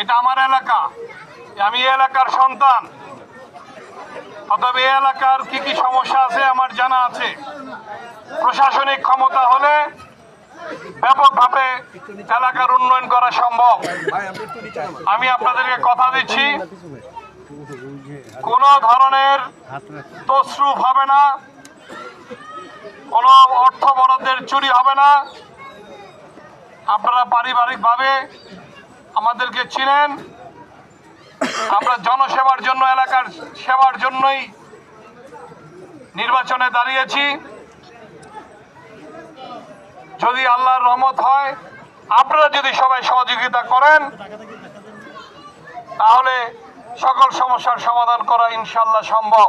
এটা আমার এলাকা। আমি এলাকার সন্তান। অতএব এই এলাকার কি কি সমস্যা আছে আমার জানা আছে। প্রশাসনিক ক্ষমতা হলে ব্যাপকভাবে এলাকার উন্নয়ন করা সম্ভব। আমি আপনাদেরকে কথা দিচ্ছি, কোন ধরনের তসরুপ হবে না, কোনো অর্থ বরাদ্দের চুরি হবে না। আপনারা পারিবারিকভাবে আমাদেরকে চিনেন। আমরা জনসেবার জন্য, এলাকার সেবার জন্যই নির্বাচনে দাঁড়িয়েছি। যদি আল্লাহর রহমত হয়, আপনারা যদি সবাই সহযোগিতা করেন, তাহলে সকল সমস্যার সমাধান করা ইনশাল্লাহ সম্ভব।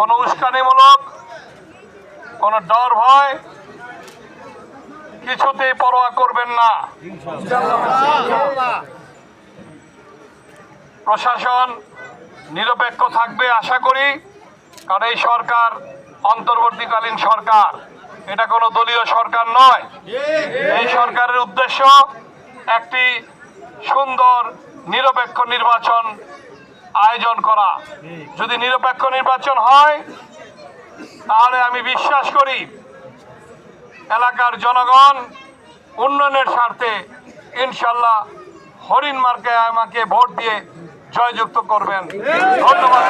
কোনো উস্কানিমূলক, কোনো ডর ভয় কিছুতেই পরোয়া করবেন না। প্রশাসন নিরপেক্ষ থাকবে, আশা করি, কারণ এই সরকার, অন্তর্বর্তীকালীন সরকার। এটা কোনো দলীয় সরকার নয়। এই সরকারের উদ্দেশ্য একটি সুন্দর, নিরপেক্ষ নির্বাচন আয়োজন করা। যদি নিরপেক্ষ নির্বাচন হয়, তাহলে আমি বিশ্বাস করি এলাকার জনগণ উন্নয়নের স্বার্থে ইনশাল্লাহ হরিণ মার্কে আমাকে ভোট দিয়ে জয়যুক্ত করবেন। ধন্যবাদ।